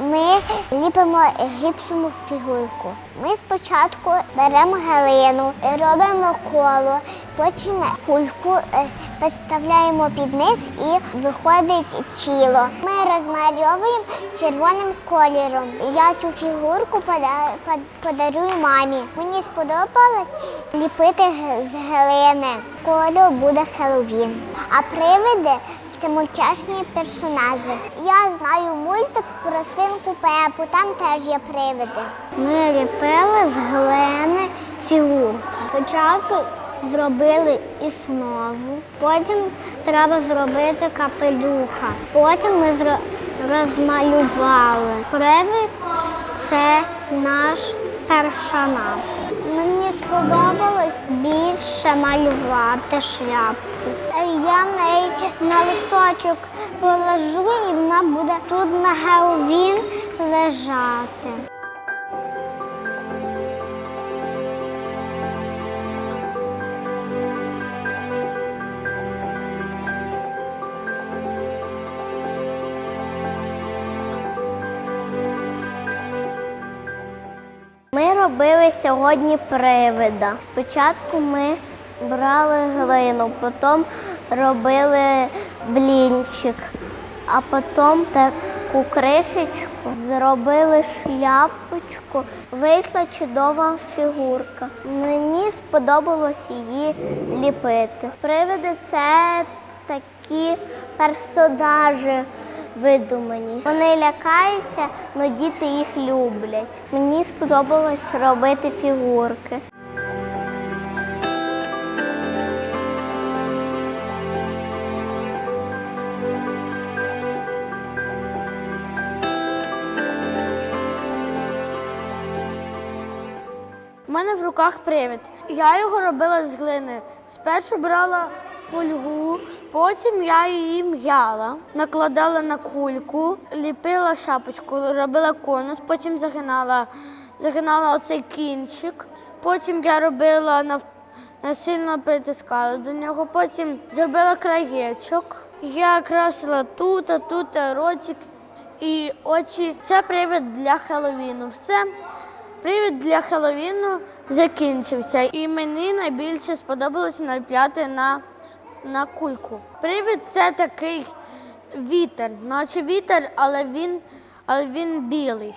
Ми ліпимо гіпсову фігурку. Ми спочатку беремо глину, робимо коло, потім кульку е, підставляємо під низ і виходить тіло. Ми розмальовуємо червоним кольором. Я цю фігурку пода- подарую мамі. Мені сподобалось ліпити з глини. Коло буде Хеллоуін. А привиди це мультяшні персонажі. Я знаю мультик про свинку Пепу, там теж є привиди. Ми ліпили з глини фігурку. Спочатку зробили основу, потім треба зробити капелюха. Потім ми зро- розмалювали. Привид це наш персонаж. Мені сподобалось більше малювати шляпку. Я неї на листочок положу і вона буде тут на Геловін лежати. Робили сьогодні привида. Спочатку ми брали глину, потім робили блінчик, а потім таку кришечку, зробили шляпочку. Вийшла чудова фігурка. Мені сподобалось її ліпити. Привиди це такі персонажі видумані. Вони лякаються, але діти їх люблять. Мені сподобалось робити фігурки. У мене в руках привід. Я його робила з глини. Спершу брала фольгу, потім я її м'яла, накладала на кульку, ліпила шапочку, робила конус, потім загинала, загинала оцей кінчик. Потім я робила нав... сильно притискала до нього, потім зробила краєчок. Я красила тут, а тут ротик і очі. Це привід для Хеллоуіну. Все. Привід для Хеллоуіну закінчився, і мені найбільше сподобалось наліпляти на, на кульку. Привід це такий вітер, наче вітер, але він, але він білий.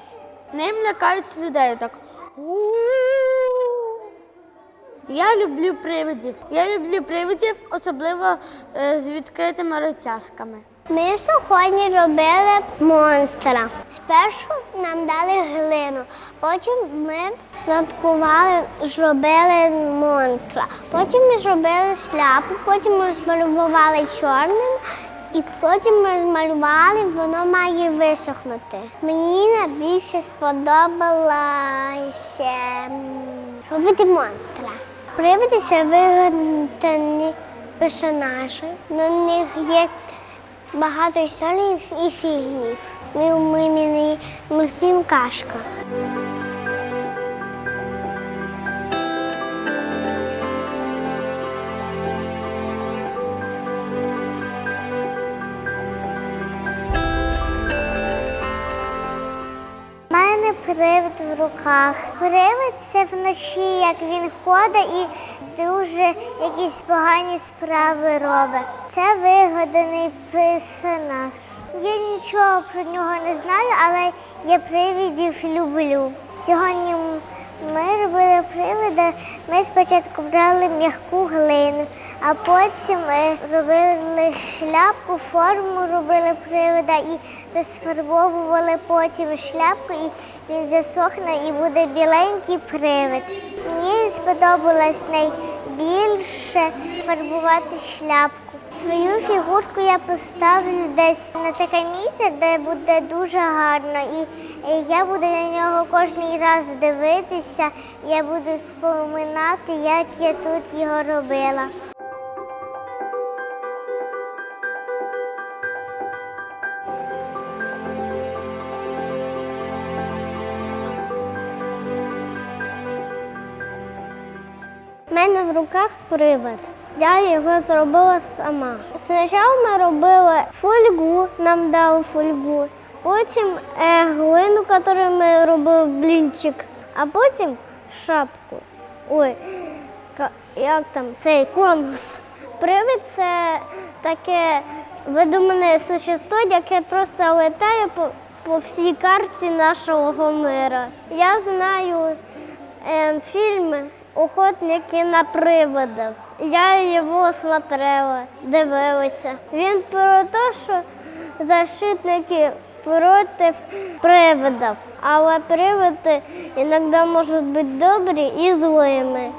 Ним лякають людей так. Я люблю привидів. Я люблю привидів, особливо е, з відкритими розтяжками. Ми сьогодні робили монстра. Спершу нам дали глину, потім ми святкували, зробили монстра. Потім ми зробили шляпу, потім ми змалювали чорним, і потім ми змалювали, воно має висохнути. Мені найбільше сподобалося робити монстра. Привиди це вигадані персонажі. На них є багато історій і фільмів. Ми мені мультфільм Кашка. Привид в руках. Привид це вночі, як він ходить і дуже якісь погані справи робить. Це вигаданий персонаж. Я нічого про нього не знаю, але я привидів люблю. Сьогодні ми робили привида. Ми спочатку брали м'яку глину, а потім робили шляпку, форму робили привида і розфарбовували потім шляпку, і він засохне і буде біленький привид. Мені сподобалось найбільше фарбувати шляпку. Свою фігурку я поставлю десь на таке місце, де буде дуже гарно, і я буду на нього кожен раз дивитися. Я буду споминати, як я тут його робила. У мене в руках привод. Я його зробила сама. Спочатку ми робили фольгу, нам дали фольгу, потім е, глину, яку ми робили блінчик, а потім шапку. Ой, як там цей конус. Привид це таке видумане существо, яке просто летає по, по всій карті нашого мира. Я знаю е, фільм Охотники на привидів. Я його смотрела, дивилася. Він про те, що защитники проти привидів. Але привиди іноді можуть бути добрі і злими.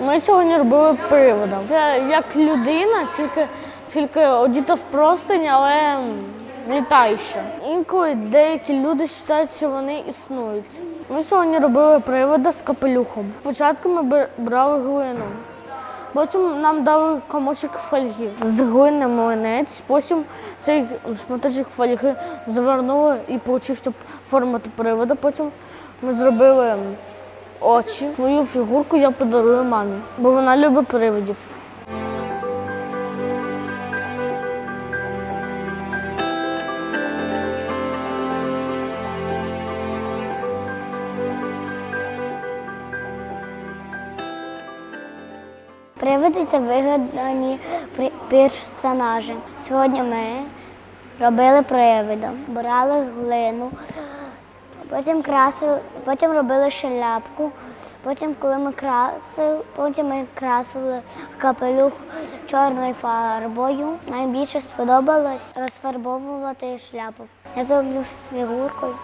Ми сьогодні робили привода. Це як людина, тільки, тільки одіта в простинь, але літаюча. Інколи деякі люди вважають, що вони існують. Ми сьогодні робили привода з капелюхом. Спочатку ми брали глину. Потім нам дали комочок фольги з глини млинець. Потім цей шматочок фольги завернули і получився форма привода. Потім ми зробили очі. Свою фігурку я подарую мамі, бо вона любить привидів. Привиди вигадані персонажі. Сьогодні ми робили привида, брали глину, потім красили, потім робили шляпку. Потім, коли ми красили, потім ми красили капелюх чорною фарбою. Найбільше сподобалось розфарбовувати шляпу. Я зроблю з фігуркою.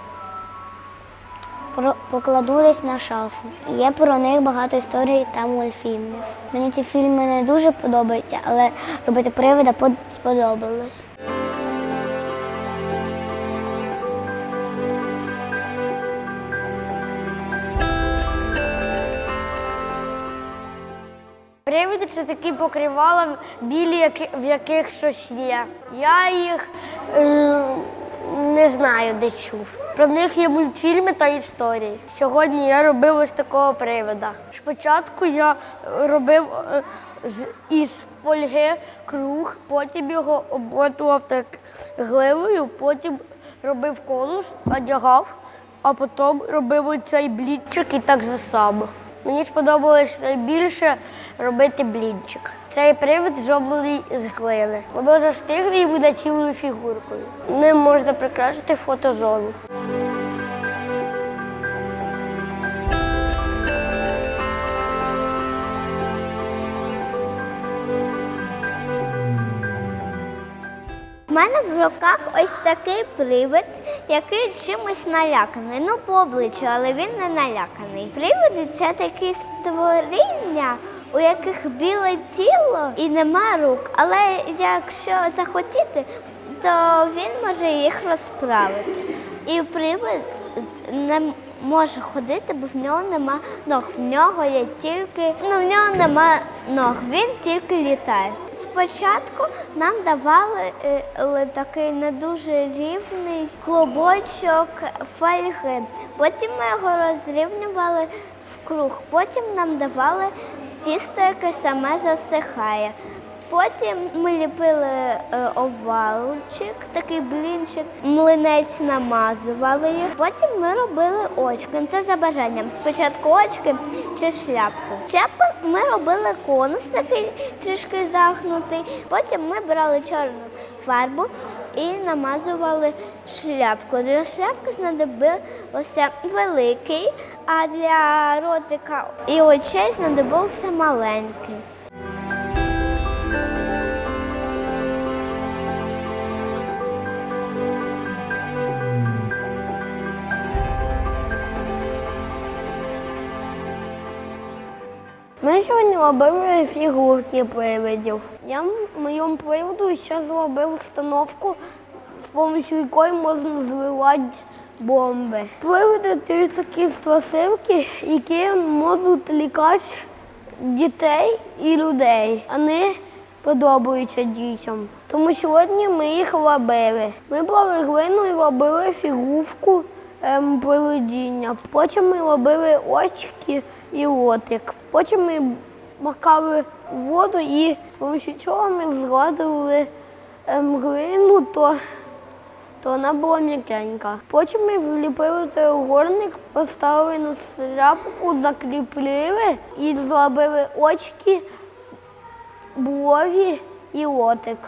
Про- покладу на шафу. Є про них багато історій та мультфільмів. Мені ці фільми не дуже подобаються, але робити привида под- сподобалось. Привиди це такі покривала білі, в яких щось є. Я їх е, не знаю, де чув. Про них є мультфільми та історії. Сьогодні я робив ось такого привида. Спочатку я робив е, з, із фольги круг, потім його обмотував так глиною, потім робив конус, одягав, а потім робив оцей блінчик і так же само. Мені сподобалось найбільше робити блінчик. Цей привид зроблений з глини. Воно застигне і буде цілою фігуркою. Ним можна прикрасити фотозону. У мене в руках ось такий привид, який чимось наляканий. Ну, по обличчю, але він не наляканий. Привиди це такі створіння, у яких біле тіло і нема рук. Але якщо захотіти, то він може їх розправити. І привид не може ходити, бо в нього нема ног. В нього є тільки, ну в нього нема ног, він тільки літає. Спочатку нам давали е, такий не дуже рівний клубочок фольги. Потім ми його розрівнювали в круг. Потім нам давали тісто, яке саме засихає. Потім ми ліпили е, овалчик, такий блінчик, млинець намазували їх. Потім ми робили очки. Це за бажанням. Спочатку очки чи шляпку. Шляпку ми робили конус, такий трішки загнутий. Потім ми брали чорну фарбу і намазували шляпку. Для шляпки знадобився великий, а для ротика і очей знадобився маленький. Ми сьогодні робили фігурки привидів. Я м- моєму приводу ще зробив установку, з допомогою якої можна зливати бомби. Привиди це такі страшилки, які можуть лікати дітей і людей. Вони подобаються дітям. Тому сьогодні ми їх робили. Ми брали глину і робили фігурку ем, привидіння. Потім ми робили очки і ротик. Потім ми макали в воду і з помощью чого ми згладили мглину, то, то вона була м'якенька. Потім ми зліпили треугольник, поставили на сляпку, закріпили і зробили очки, брові і ротик.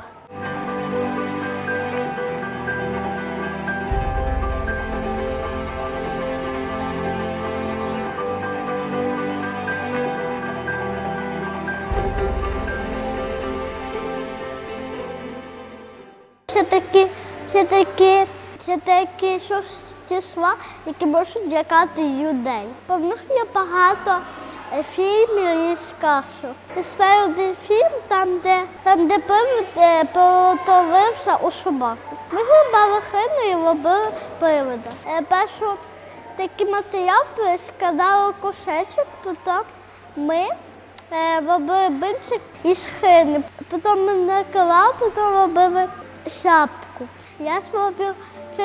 Це такі, це такі числа, які можуть лякати людей. По них є багато е, фільмів і сказок. Я один фільм, там, де, там, де привид перетворився у собаку. Ми грибали хину і робили привида. Е, Першу такий матеріал складали кошечок, потім ми е, робили бинцик із хини. Потім ми накривали, потім робили шапку. Я зробив цю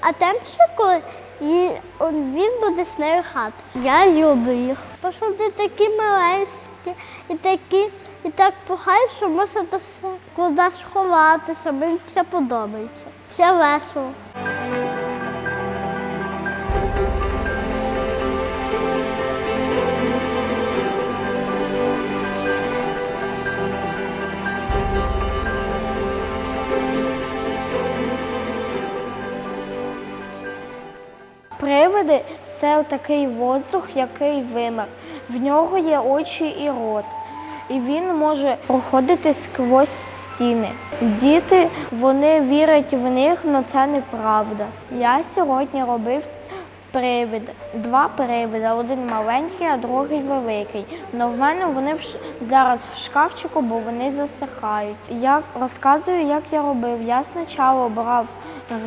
а темчику, і він буде з нею хати. Я люблю їх. Що вони такі маленькі і такі, і так пухай, що можна куди сховатися. Мені це подобається. Це весело. Це такий воздух, який вимер. В нього є очі і рот. І він може проходити сквозь стіни. Діти вони вірять в них, але це неправда. Я сьогодні робив привид, два привида, один маленький, а другий великий. Але в мене вони в ш- зараз в шкафчику, бо вони засихають. Я розказую, як я робив. Я спочатку брав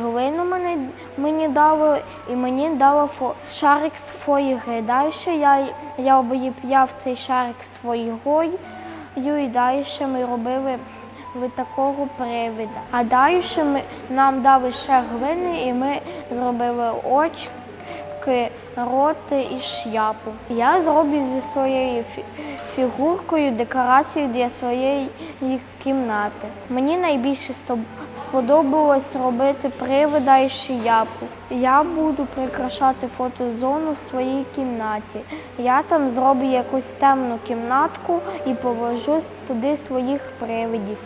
глину, мені, мені дали, і мені дали фо, шарик з фольги. Далі я, я об'єп'яв цей шарик з і далі ми робили від такого привида. А далі ми, нам дали ще глини, і ми зробили очі ки, роти і шляпу. Я зроблю зі своєю фігуркою декорацію для своєї кімнати. Мені найбільше сподобалось робити привида і шляпу. Я буду прикрашати фотозону в своїй кімнаті. Я там зроблю якусь темну кімнатку і положу туди своїх привидів.